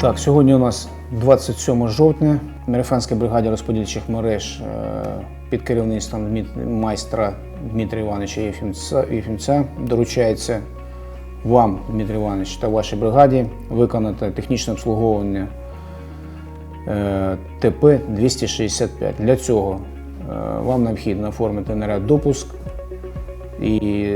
Так, сьогодні у нас 27 жовтня. Мерефанська бригаді розподільчих мереж е, під керівництвом майстра Дмитра Івановича Єфімця, доручається вам, Дмитро Іванович, та вашій бригаді виконати технічне обслуговування е, ТП-265. Для цього е, вам необхідно оформити наряд допуск і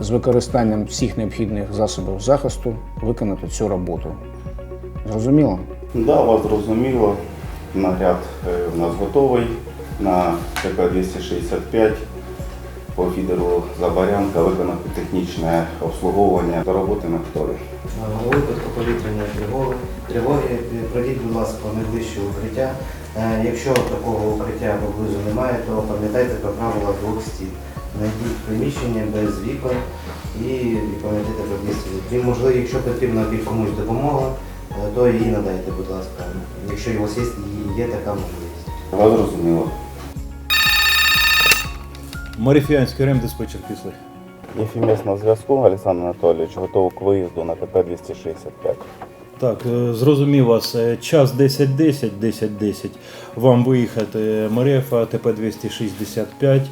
з використанням всіх необхідних засобів захисту виконати цю роботу. Зрозуміло? Так, Да, вас зрозуміло. Наряд е, у нас готовий на ТП-265 по фідеру Забарянка виконати технічне обслуговування до роботи на. У випадку повітряної тривоги, тривоги е, пройдіть, будь ласка, найближче укриття. Е, Якщо такого укриття поблизу немає, то пам'ятайте про правила двох стін. Знайдіть приміщення без вікон і і пам'ятайте про дві Крім можливо, якщо потрібна під комусь допомога, е, то її надайте, будь ласка. Якщо у вас є, є така можливість. Вас зрозуміло. Марифіанський ремдиспетчер кислий. Єфімець на зв'язку, Олександр Анатолійович, готовий к виїзду на ТП-265. Так, е, зрозумів вас. Е, Час 10.10, 10.10. Вам виїхати Мерефа, ТП-265, е,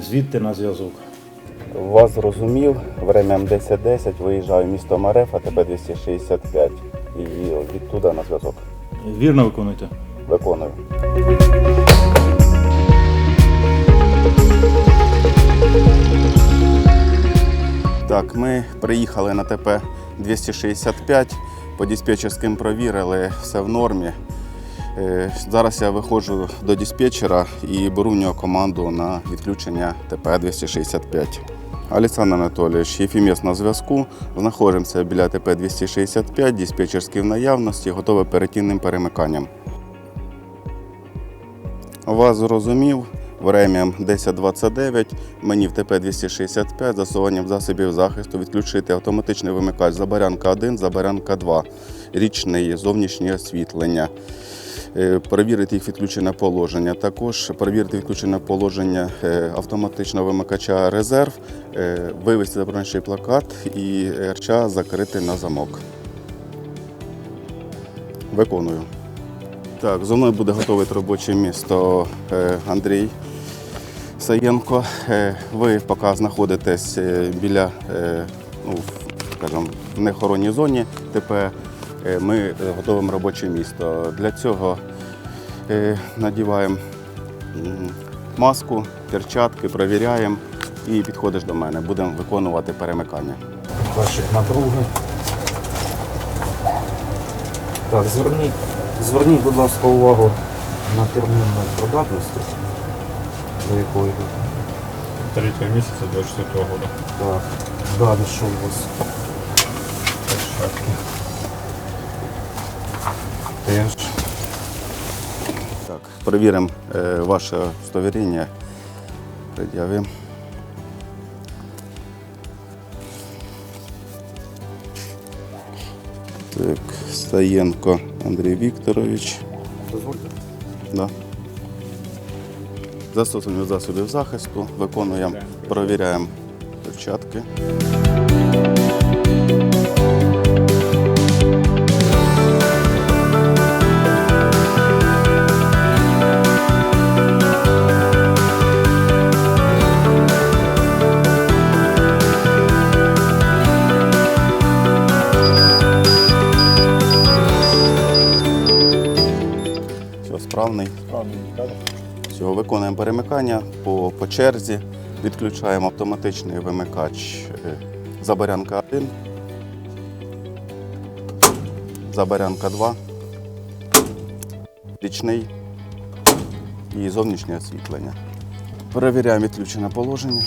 звідти на зв'язок. Вас зрозумів, врем'ям 10.10 виїжджаю в місто Марефа, ТП-265 і відтуда на зв'язок. Вірно виконуєте? Виконую. Так, ми приїхали на ТП 265, по диспетчерським провірили, все в нормі. Е, Зараз я виходжу до диспетчера і беру в нього команду на відключення ТП 265. Олександр Анатолійович, Єфімєс на зв'язку. Знаходимося біля ТП 265, диспетчерський в наявності, готові оперативним перемиканням. Вас зрозумів. Врем'ям 10.29 мені в ТП-265 засуванням засобів захисту відключити автоматичний вимикач Забарянка 1, Забарянка 2, річний зовнішнє освітлення. Е, Перевірити їх відключене положення. Також перевірити відключене положення е, автоматичного вимикача резерв, е, вивести заборонений плакат і РЧА закрити на замок. Виконую. Так, зо мною буде готове робоче місто Андрій Саєнко. Ви поки знаходитесь біля, ну, скажімо, в неохоронній зоні. ТП Е, ми е, готуємо робоче місто. Для цього е, надіваємо маску, перчатки, перевіряємо і підходиш до мене. Будемо виконувати перемикання. Перших на друге. Так, зверніть, зверніть, будь ласка, увагу на термін придатності, до якої ви. третьего месяца 24 года. Так, далі що у вас? Перчатки. Теж. Так, перевіримо е, ваше удостоверення. Пред'явимо. Так, Стаєнко Андрій Вікторович. Дозвольте. Да. Застосування засобів захисту, виконуємо, перевіряємо перчатки. Всього перемикання по, по черзі, відключаємо автоматичний вимикач е, Забарянка 1, Забарянка 2, річний і зовнішнє освітлення. Перевіряємо відключене положення.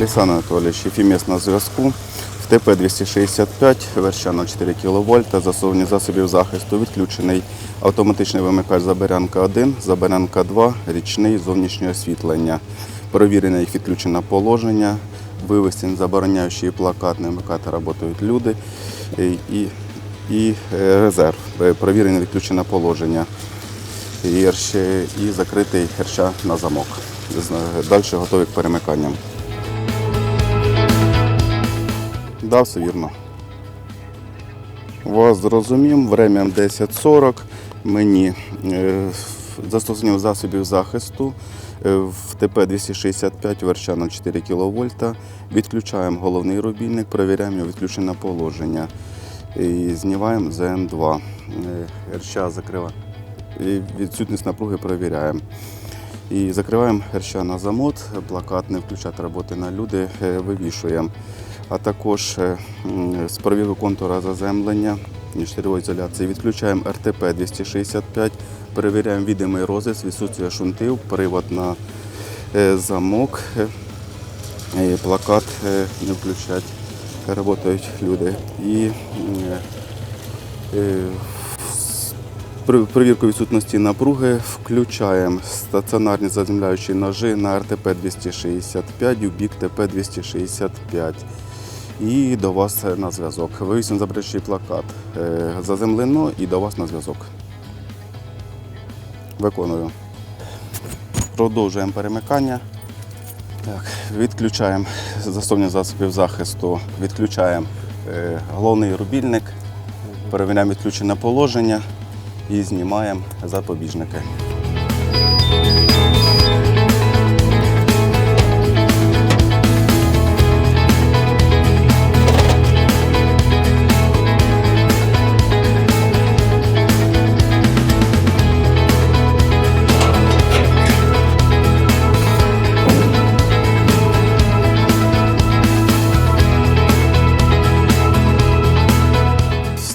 Олександр Анатолійович, Єфімець на зв'язку. В ТП-265, вершина 4 кВт, засовні засобів захисту, відключений автоматичний вимикач Забарянка 1, Забарянка 2, річний зовнішнє освітлення. Перевірене їх відключене положення, вивести забороняючий плакат, не вмикати працюють люди і, і, е, резерв. Е, Перевірене відключене положення. і, і закритий ерша на замок. Далі готові к перемиканням. Да, все вірно. Вас зрозумів, время 10.40. Мені е, застосування засобів захисту е, в ТП-265 верча на 4 кВт. Відключаємо головний рубільник, перевіряємо його відключене положення. І знімаємо ЗН2. Е, Рча закрива. Відсутність напруги перевіряємо. І закриваємо рча на замот, плакат не включати роботи на люди, вивішуємо. А також е, з перевірки контура заземлення штирьової ізоляції відключаємо РТП 265, перевіряємо відомий розріз, відсутствие шунтів, привод на е, замок, е, плакат не включать, працюють люди. І перевірку відсутності напруги включаємо стаціонарні заземляючі ножи на РТП 265 у бік ТП 265. І до вас на зв'язок. Вивісимо забрачий плакат. Е, Заземлено і до вас на зв'язок. Виконую. Продовжуємо перемикання. Так, відключаємо застосовні засобів захисту, відключаємо е, головний рубільник, перевіряємо відключене положення і знімаємо запобіжники.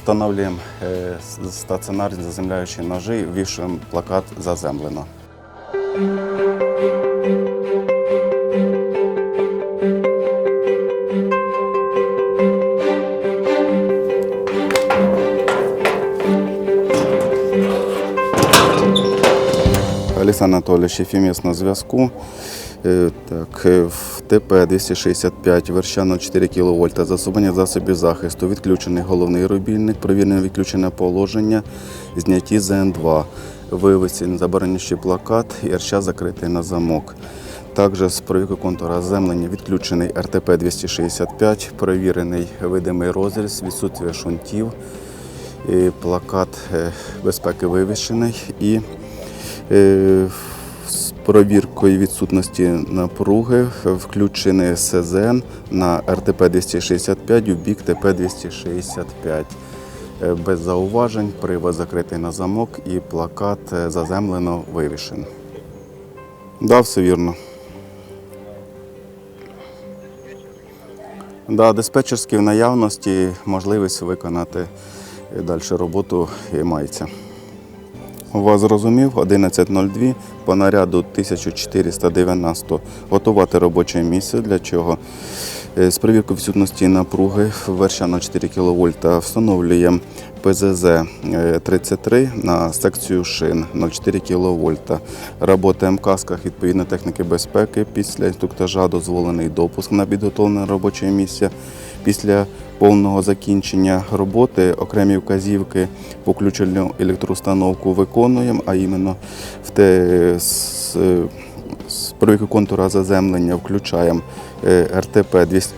Встановлюємо е, стаціонарні заземляючі ножі, вішуємо плакат заземлено. Олександр Анатолійович Єфімєс на зв'язку. Е, Так, е, в ТП 265 верша 4 кВт, засобання засобів захисту, відключений головний рубільник, провірене відключене положення, зняті ЗН2, вивесень, заборонюючий плакат. І арча закритий на замок. Також з провіку контура землення відключений РТП 265, перевірений видимий розріз, відсутствие шунтів, і плакат е, безпеки вивішений. І провіркою відсутності напруги включений СЗН на РТП 265 у бік ТП 265. Е, Без зауважень, привод закритий на замок і плакат е, заземлено вивішений. Да, все вірно. Да, диспетчерські в наявності можливість виконати далі роботу і мається. Вас зрозумів, 11.02 по наряду 1490 готувати робоче місце, для чого Е, з перевіркою відсутності напруги верша на 4 кВт встановлюємо ПЗЗ е, 33 на секцію шин 0,4 кВт. В касках відповідно техніки безпеки. Після інструктажа дозволений допуск на підготовлене робоче місце. Після повного закінчення роботи окремі вказівки по включенню електроустановку виконуємо, а іменно в те з, з перевірки контура заземлення включаємо е, РТП 200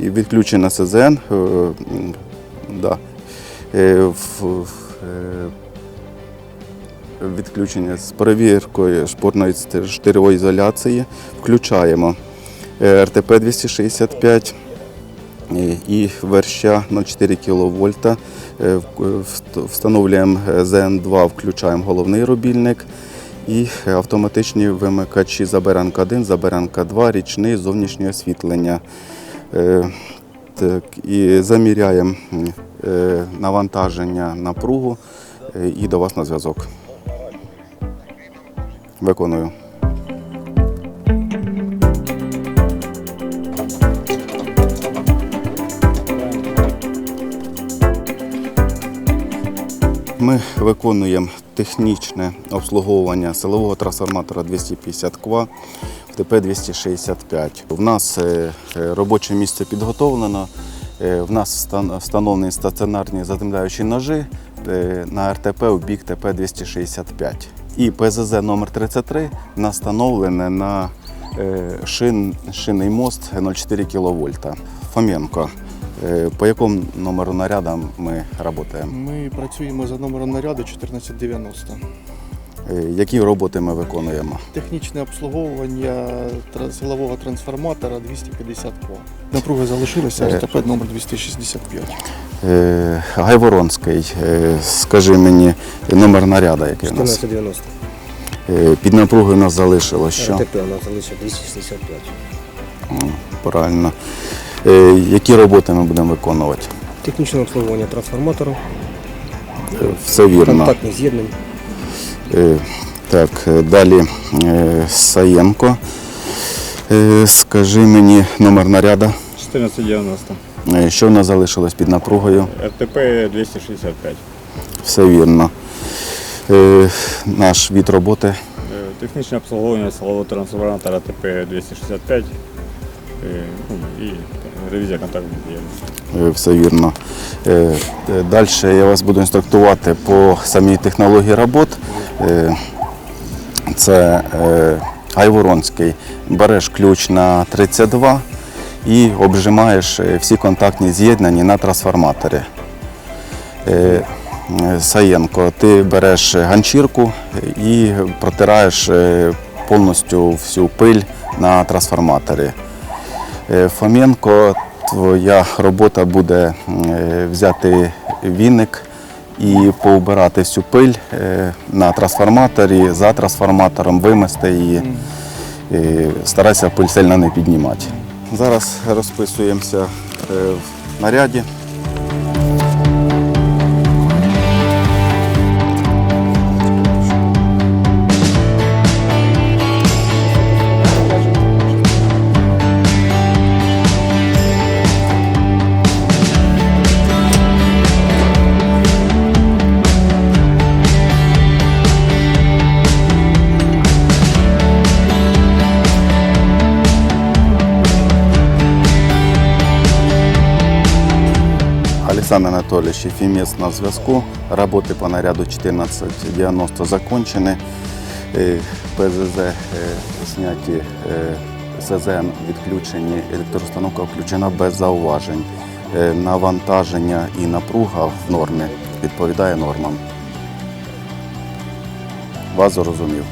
і відключено СЗН. е, Да. Е, Відключення з перевіркою шпорної штирьової ізоляції включаємо РТП 265 і- і верща 0,4 кВт. Е, Встановлюємо ЗН2, включаємо головний рубільник і автоматичні вимикачі заберанка 1, заберанка 2, річний зовнішнє освітлення. Е, Так, і заміряємо е, навантаження напругу е, і до вас на зв'язок. Виконую. Ми виконуємо технічне обслуговування силового трансформатора 250 КВА в ТП-265. В нас е, е, робоче місце підготовлено. Е, В нас встановлені стаціонарні заземляючі ножі на РТП у бік ТП-265. І ПЗЗ номер 33 настановлене на шин, шинний мост 0,4 кВт. Фоменко, по якому номеру наряду ми працюємо? Ми працюємо за номером наряду 1490. Е, Які роботи ми виконуємо? Технічне обслуговування силового трансформатора 250 кВт. Напруга залишилася Е. РТП номер 265. Е, Гайворонський, е, скажи мені номер наряду, який у нас. 1490. Е, Під напругою у нас залишилось що? РТП у нас залишилося 265. Правильно. Е, Які роботи ми будемо виконувати? Технічне обслуговування трансформатору, Е, Все вірно. контактних з'єднань. Е, Так, далі Саєнко. Скажи мені номер наряду. 1490. Е, Що в нас залишилось під напругою? РТП 265. Все вірно. Наш від роботи. Технічне обслуговування силового трансформатора РТП 265 е, ну, і ревізія контактних діяльності. Е, Все вірно. Далі я вас буду інструктувати по самій технології робот. Е, Це е, Гайворонський. Береш ключ на 32 і обжимаєш е, всі контактні з'єднання на трансформаторі. Е, е, Саєнко, ти береш ганчірку і протираєш е, повністю всю пиль на трансформаторі. Е, Фоменко, твоя робота буде е, взяти віник і поубирати всю пиль е, на трансформаторі, за трансформатором, вимести її. І старайся пиль сильно не піднімати. Зараз розписуємося в наряді. Александр Анатольевич Ефимец на зв'язку. Роботи по наряду 1490 закончені. ПЗЗ зняті, е, СЗН відключені, електроустановка включена без зауважень. Е, Навантаження і напруга в нормі відповідає нормам. Вас зрозумів.